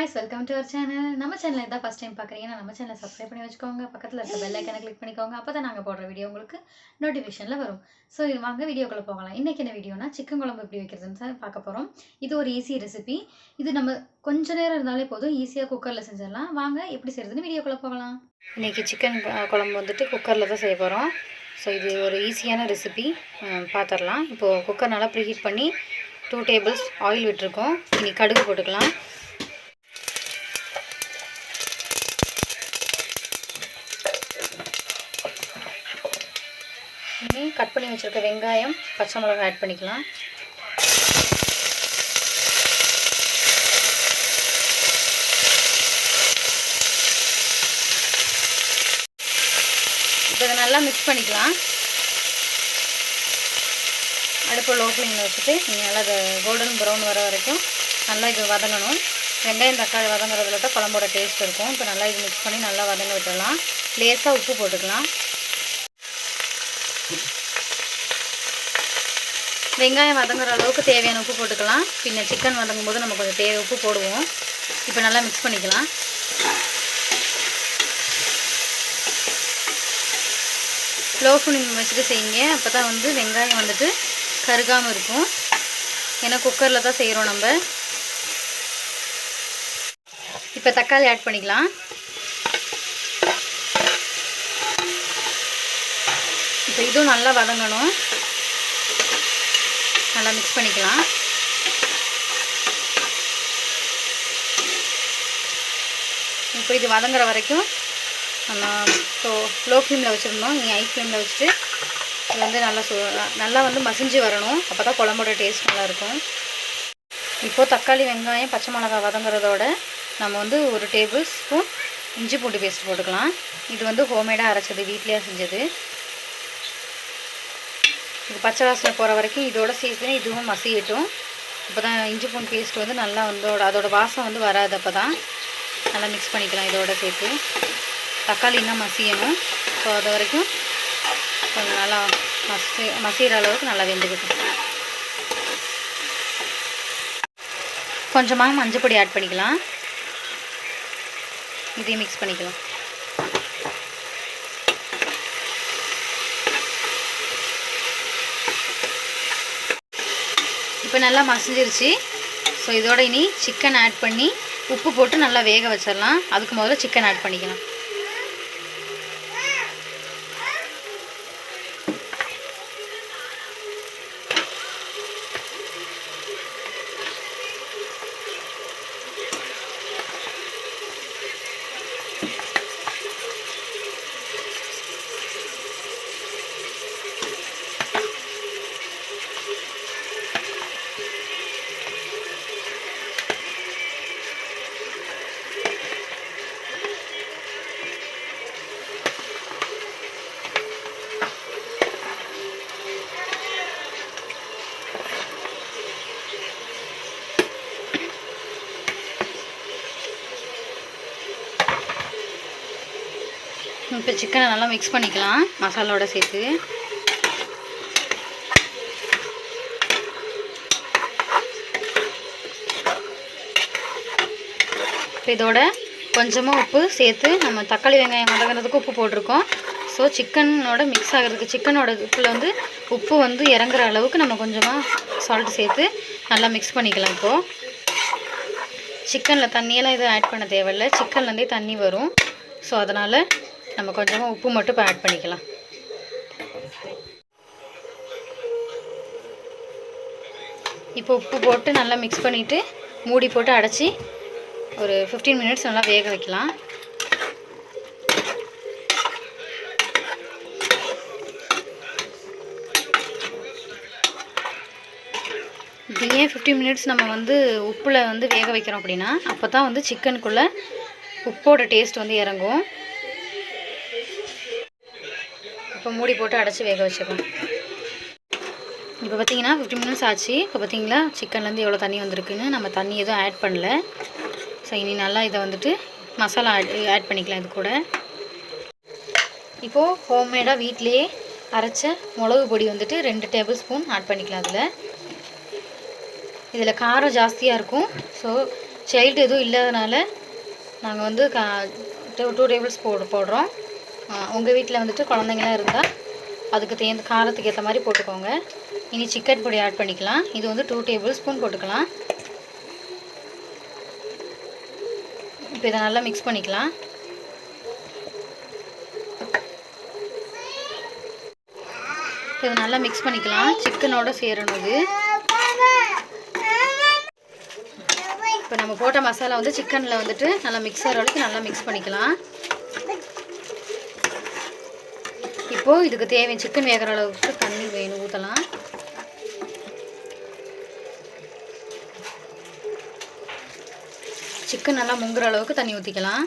Guys welcome to our channel நம்ம channel இதான் first time பார்க்குறீங்கன்னா நம்ம சேனலை சப்ஸ்கிரைப் பண்ணி வச்சுக்கோங்க. பக்கத்தில் இருக்க பெல் ஐக்கனை கிளிக் பண்ணிக்கோங்க. அப்போ தான் நாங்கள் போடுற வீடியோ உங்களுக்கு நோட்டிஃபிகேஷனில் வரும். ஸோ வாங்க வீடியோக்குள்ளே போகலாம். இன்றைக்கி என்ன வீடியோனா சிக்கன் குழம்பு எப்படி வைக்கிறதுன்னு பார்க்க போகிறோம் இது ஒரு ஈஸி ரெசிபி இது நம்ம கொஞ்ச நேரம் இருந்தாலே போதும். ஈஸியாக குக்கரில் செஞ்சிடலாம். வாங்க எப்படி செய்கிறதுன்னு வீடியோக்குள்ளே போகலாம். இன்றைக்கி சிக்கன் குழம்பு வந்துட்டு குக்கரில் தான் செய்ய போகிறோம் ஸோ இது ஒரு ஈஸியான ரெசிபி பார்த்துடலாம் இப்போது குக்கர் நல்லா ப்ரீஹீட் பண்ணி டூ டேபிள்ஸ் ஆயில் விட்டுருக்கோம். இன்றைக்கி கடுகு போட்டுக்கலாம். இனி கட் பண்ணி வச்சுருக்க வெங்காயம் பச்சை மிளகாய் ஆட் பண்ணிக்கலாம். இப்போ இதை நல்லா மிக்ஸ் பண்ணிக்கலாம். அடுப்பு லோ ஃப்ளேமில் வச்சுட்டு நீங்கள் நல்லா அதை கோல்டன் ப்ரௌன் வர வரைக்கும் நல்லா இது வதங்கணும். வெங்காயம் தக்காளி வதங்குறதுல தான் குழம்போட டேஸ்ட் இருக்கும். இப்போ நல்லா இது மிக்ஸ் பண்ணி நல்லா வதங்க விட்டுடலாம். லேசாக உப்பு போட்டுக்கலாம். வெங்காயம் வதங்குற அளவுக்கு தேவையான உப்பு போட்டுக்கலாம். பின்ன சிக்கன் வதங்கும் போது நம்ம கொஞ்சம் தேவை உப்பு போடுவோம். இப்போ நல்லா மிக்ஸ் பண்ணிக்கலாம். லோ ஃப்ளேம் வச்சுட்டு செய்யுங்க. அப்போ தான் வந்து வெங்காயம் வந்துட்டு கருகாமல் இருக்கும். ஏன்னா குக்கரில் தான் செய்கிறோம் நம்ம. இப்போ தக்காளி ஆட் பண்ணிக்கலாம். இப்போ இதுவும் நல்லா வதங்கணும். நல்லா மிக்ஸ் பண்ணிக்கலாம். இப்போ இது வதங்குற வரைக்கும் நம்ம இப்போ லோ ஃப்ளேமில் வச்சுருந்தோம் நீங்கள் ஹை ஃப்ளேமில் வச்சுட்டு இது வந்து நல்லா சு நல்லா வந்து மசிஞ்சு வரணும். அப்போ தான் குழம்போட டேஸ்ட் நல்லாயிருக்கும். இப்போது தக்காளி வெங்காயம் பச்சை மிளகாய் வதங்குறதோட நம்ம வந்து ஒரு டேபிள் ஸ்பூன் இஞ்சி பூண்டு பேஸ்ட் போட்டுக்கலாம். இது வந்து ஹோம்மேடாக அரைச்சது வீட்லேயே செஞ்சது. இது பச்சை வாசனை போகிற வரைக்கும் இதோட சேர்த்து இதுவும் மசியட்டும். அப்போ தான் இஞ்சி பூண்டு பேஸ்ட் வந்து நல்லா வந்து அதோட வாசம் வந்து வராது அப்போ தான் நல்லா மிக்ஸ் பண்ணிக்கலாம் இதோட சேர்த்து. தக்காளி இன்னும் மசியணும். ஸோ அது வரைக்கும் கொஞ்சம் நல்லா மசி மசிகிற அளவுக்கு நல்லா வெந்துக்கிட்டோம் கொஞ்சமாக மஞ்சள் பொடி ஆட் பண்ணிக்கலாம். இதையும் மிக்ஸ் பண்ணிக்கலாம். இப்போ நல்லா மசிஞ்சிருச்சு. ஸோ இதோட இனி சிக்கன் ஆட் பண்ணி உப்பு போட்டு நல்லா வேக வச்சிடலாம். அதுக்கு முதல்ல சிக்கன் ஆட் பண்ணிக்கலாம். இப்போ சிக்கனை நல்லா மிக்ஸ் பண்ணிக்கலாம். மசாலாவோட சேர்த்து. இப்போ இதோட கொஞ்சமாக உப்பு சேர்த்து நம்ம தக்காளி வெங்காயம் வதங்குறதுக்கு உப்பு போட்டிருக்கோம். ஸோ சிக்கனோட மிக்ஸ் ஆகிறதுக்கு சிக்கனோட உப்பில் வந்து உப்பு வந்து இறங்குற அளவுக்கு நம்ம கொஞ்சமாக சால்ட் சேர்த்து நல்லா மிக்ஸ் பண்ணிக்கலாம் இப்போது சிக்கனில் தண்ணியெல்லாம் எதுவும் ஆட் பண்ண தேவையில்லை. சிக்கன்லேருந்தே தண்ணி வரும். ஸோ அதனால் நம்ம கொஞ்சமாக உப்பு மட்டும் இப்போ ஆட் பண்ணிக்கலாம். இப்போ உப்பு போட்டு நல்லா மிக்ஸ் பண்ணிவிட்டு மூடி போட்டு அடைச்சி ஒரு ஃபிஃப்டீன் மினிட்ஸ் நல்லா வேக வைக்கலாம். இது ஏன் ஃபிஃப்டீன் மினிட்ஸ் நம்ம வந்து உப்பில் வந்து வேக வைக்கிறோம் அப்படின்னா அப்போ தான் வந்து சிக்கனுக்குள்ளே உப்போட டேஸ்ட் வந்து இறங்கும். இப்போ மூடி போட்டு அடைச்சி வேக வச்சிடலாம். இப்போ பார்த்தீங்கன்னா ஃபிஃப்டின் மினிட்ஸ் ஆச்சு. இப்போ பார்த்தீங்களா? சிக்கன்லேருந்து எவ்வளோ தண்ணி வந்திருக்குன்னு நம்ம தண்ணி எதுவும் ஆட் பண்ணல. ஸோ இனி நல்லா இதை வந்துட்டு மசாலா ஆட் ஆட் பண்ணிக்கலாம் இது கூட. இப்போது ஹோம்மேடாக வீட்டிலையே அரைச்ச மிளகு பொடி வந்துட்டு ரெண்டு டேபிள் ஸ்பூன் ஆட் பண்ணிக்கலாம் அதில் இதில் காரம் ஜாஸ்தியாக இருக்கும். ஸோ சைல்டு எதுவும் இல்லாதனால நாங்கள் வந்து கா டூ டூ டேபிள்ஸ் போடு போடுறோம். உங்கள் வீட்டில் வந்துட்டு குழந்தைங்களாம் இருந்தால் அதுக்கு தேர்ந்த காரத்துக்கு ஏற்ற மாதிரி போட்டுக்கோங்க. இனி சிக்கன் பொடி ஆட் பண்ணிக்கலாம். இது வந்து டூ டேபிள் ஸ்பூன் போட்டுக்கலாம். இப்போ இதை நல்லா மிக்ஸ் பண்ணிக்கலாம். இப்போ இதை நல்லா மிக்ஸ் பண்ணிக்கலாம். சிக்கனோட சேரணும் இது. இப்போ நம்ம போட்ட மசாலா வந்து சிக்கனில் வந்துட்டு நல்லா மிக்ஸ் ஆகிற வரைக்கும் நல்லா மிக்ஸ் பண்ணிக்கலாம். இப்போது இதுக்கு தேவையான சிக்கன் வேகிற அளவுக்கு தண்ணி வேணும் ஊற்றலாம் சிக்கன் நல்லா முங்குற அளவுக்கு தண்ணி ஊற்றிக்கலாம்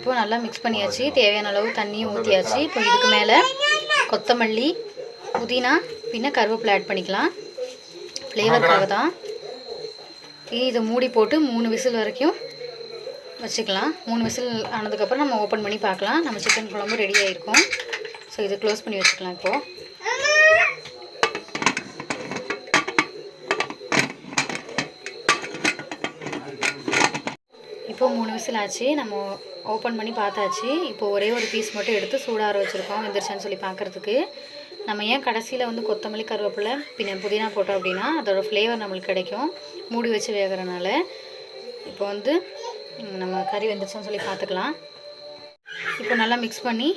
இப்போ நல்லா மிக்ஸ் பண்ணியாச்சு. தேவையான அளவு தண்ணியும் ஊற்றியாச்சு இப்போ இதுக்கு மேலே கொத்தமல்லி புதினா பின்ன கருவேப்பிலை ஆட் பண்ணிக்கலாம். ஃப்ளேவருக்காக தான் இனி இதை மூடி போட்டு மூணு விசில் வரைக்கும் வச்சுக்கலாம். மூணு விசில் ஆனதுக்கப்புறம் நம்ம ஓப்பன் பண்ணி பார்க்கலாம். நம்ம சிக்கன் குழம்பு ரெடி ஆகிருக்கும் ஸோ இதை க்ளோஸ் பண்ணி வச்சுக்கலாம் இப்போது இப்போ மூணு விசில் ஆச்சு. நம்ம ஓப்பன் பண்ணி பார்த்தாச்சு. இப்போ ஒரே ஒரு பீஸ் மட்டும் எடுத்து சூடாக வச்சுருக்கோம். வெந்துருச்சான்னு சொல்லி பார்க்குறதுக்கு. நம்ம ஏன் கடைசியில் வந்து கொத்தமல்லி கருவேப்பிலை பின்ன புதினா போட்டோம் அப்படின்னா அதோடய ஃப்ளேவர் நம்மளுக்கு கிடைக்கும். மூடி வச்சு வேகிறனால. இப்போ வந்து நம்ம கறி வெந்துருச்சான்னு சொல்லி பார்த்துக்கலாம். இப்போ நல்லா மிக்ஸ் பண்ணி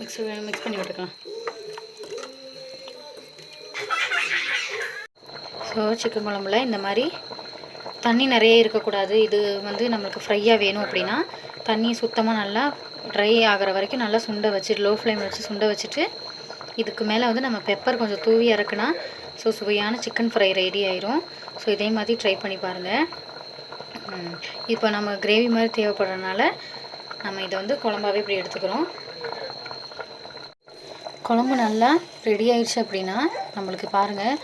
மிக்ஸ் மிக்ஸ் பண்ணி விட்டுக்கலாம். ஸோ சிக்கன் குழம்புல இந்த மாதிரி தண்ணி நிறைய இருக்கக்கூடாது. இது வந்து நம்மளுக்கு ஃப்ரையாக வேணும் அப்படின்னா தண்ணி சுத்தமாக நல்லா ட்ரை ஆகிற வரைக்கும் நல்லா சுண்ட வச்சுட்டு லோ ஃப்ளேமில் வச்சு சுண்டை வச்சுட்டு இதுக்கு மேலே வந்து நம்ம பெப்பர் கொஞ்சம் தூவி இறக்குனா ஸோ சுவையான சிக்கன் ஃப்ரை ரெடி ஆயிரும். ஸோ இதே மாதிரி ட்ரை பண்ணி பாருங்கள் இப்போ நம்ம கிரேவி மாதிரி தேவைப்படுறதுனால நம்ம இதை வந்து குழம்பாவே இப்படி எடுத்துக்கிறோம். குழம்பு நல்லா ரெடி ஆயிடுச்சு அப்படின்னா நம்மளுக்கு பாருங்கள்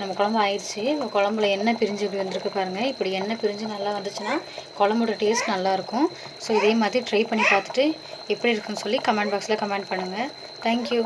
நம்ம குழம்பு ஆயிடுச்சு. நம்ம குழம்புல எண்ணெய் பிரிஞ்சு இப்படி வந்திருக்கு பாருங்கள் இப்படி எண்ணெய் பிரிஞ்சு நல்லா வந்துச்சுன்னா குழம்போட டேஸ்ட் நல்லாயிருக்கும். ஸோ இதே மாதிரி ட்ரை பண்ணி பார்த்துட்டு எப்படி இருக்குன்னு சொல்லி கமெண்ட் பாக்ஸில் கமெண்ட் பண்ணுங்கள் தேங்க்யூ